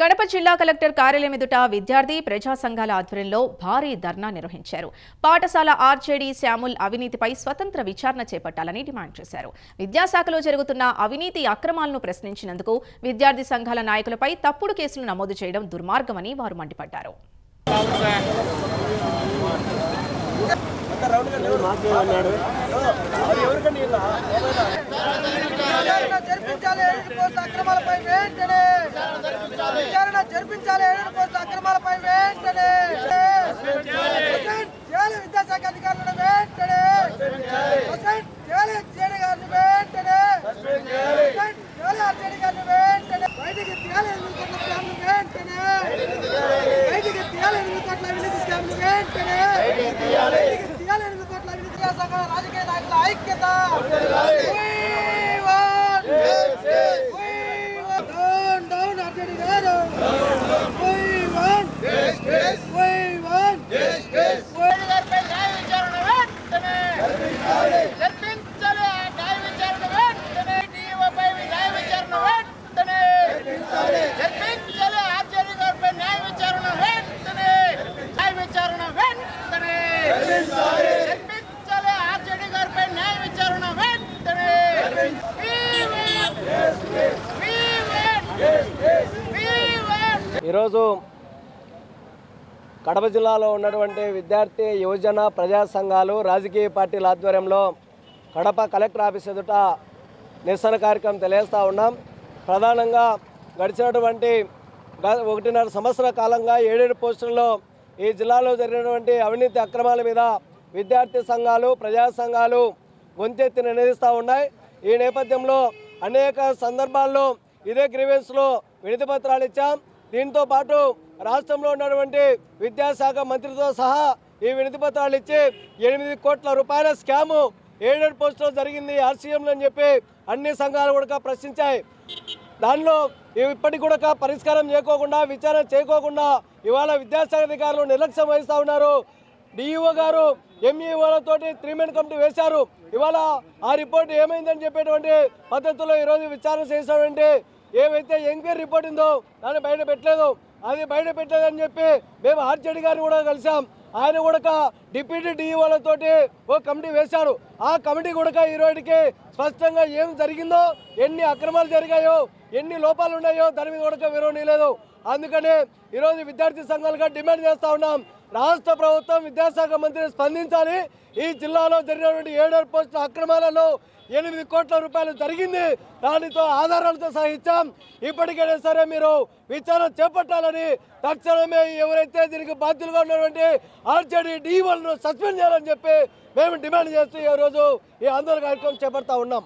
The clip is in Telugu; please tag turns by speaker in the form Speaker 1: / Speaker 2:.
Speaker 1: కడప జిల్లా కలెక్టర్ కార్యాలయం ఎదుట విద్యార్థి ప్రజా సంఘాల ఆధ్వర్యంలో భారీ ధర్నా నిర్వహించారు. పాఠశాల ఆర్జేడీ శ్యాముల్ అవినీతిపై స్వతంత్ర విచారణ చేపట్టాలని డిమాండ్ చేశారు. విద్యాశాఖలో జరుగుతున్న అవినీతి అక్రమాలను ప్రశ్నించినందుకు విద్యార్థి సంఘాల నాయకులపై తప్పుడు కేసులు నమోదు చేయడం దుర్మార్గమని వారు మండిపడ్డారు.
Speaker 2: అక్రమాలపై వెంటనే విచారణ జరిపించాలి అక్రమాలపై వెంటనే చేయాలి విద్యాశాఖ అధికారులను వెంటనే చేయాలి గారిని వెంటనే చేయాలి గారిని వెంటనే బయటికి తీయాలి ఎనిమిది స్కామ్లు వెంటనే బయటికి తీయాలి ఎనిమిది అవినీతి స్కామ్లు వెంటనే బయటికి తీయాలి ఎనిమిది అవినీతి రాజకీయ నాయకుల
Speaker 3: ఐక్య
Speaker 4: ఈరోజు కడప జిల్లాలో ఉన్నటువంటి విద్యార్థి యువజన ప్రజా సంఘాలు రాజకీయ పార్టీల ఆధ్వర్యంలో కడప కలెక్టర్ ఆఫీస్ ఎదుట నిరసన కార్యక్రమం తెలియజేస్తూ ఉన్నాం. ప్రధానంగా గడిచినటువంటి గ- ఒకటిన్నర సంవత్సర కాలంగా ఏడేడు పోస్టుల్లో ఈ జిల్లాలో జరిగినటువంటి అవినీతి అక్రమాల మీద విద్యార్థి సంఘాలు ప్రజా సంఘాలు గొంతెత్తి నినదిస్తూ ఉన్నాయి. ఈ నేపథ్యంలో అనేక సందర్భాల్లో ఇదే గ్రీవెన్స్లో వినతి పత్రాలు ఇచ్చాం. దీంతో పాటు రాష్ట్రంలో ఉన్నటువంటి విద్యాశాఖ మంత్రితో సహా ఈ వినతి పత్రాలు ఇచ్చి ఎనిమిది కోట్ల రూపాయల స్కాము ఎయిడెడ్ పోస్టులో జరిగింది ఆర్సీఎంలు అని చెప్పి అన్ని సంఘాలు కూడా ప్రశ్నించాయి. దానిలో ఇప్పటికి కూడా పరిష్కారం చేయకోకుండా విచారణ చేయకోకుండా ఇవాళ విద్యాశాఖ అధికారులు నిర్లక్ష్యం వహిస్తూ ఉన్నారు. డిఈఓ గారు ఎంఈఓలతోటి త్రీ మెన్ కమిటీ వేశారు. ఇవాళ ఆ రిపోర్ట్ ఏమైందని చెప్పేటువంటి పద్ధతిలో ఈరోజు విచారణ చేసినటువంటి ఏవైతే ఎంక్వైరీ రిపోర్ట్ ఉందో దాన్ని బయట పెట్టలేదు. అది బయట పెట్టలేదని చెప్పి మేము ఆర్జేడి గారిని కూడా కలిసాం. ఆయన కూడా డిప్యూటీ డిఈఓలతోటి ఓ కమిటీ వేశారు. ఆ కమిటీ కూడా ఈరోజుకి స్పష్టంగా ఏం జరిగిందో ఎన్ని అక్రమాలు జరిగాయో ఎన్ని లోపాలు ఉన్నాయో దాని మీద కూడా వివరణ లేదు. అందుకనే ఈరోజు విద్యార్థి సంఘాలుగా డిమాండ్ చేస్తూ ఉన్నాం. రాష్ట్ర ప్రభుత్వం విద్యాశాఖ మంత్రి స్పందించాలి. ఈ జిల్లాలో జరిగినటువంటి ఏడేడు పోస్టుల అక్రమాలలో ఎనిమిది కోట్ల రూపాయలు జరిగింది. దానితో ఆధారాలతో సహా ఇచ్చాం. ఇప్పటికైనా సరే మీరు విచారణ చేపట్టాలని తక్షణమే ఎవరైతే దీనికి బాధ్యులుగా ఉన్నటువంటి ఆర్జేడీ డీవోలను సస్పెండ్ చేయాలని చెప్పి మేము డిమాండ్ చేస్తూ ఈ రోజు ఈ ఆందోళన కార్యక్రమం చేపడతా ఉన్నాం.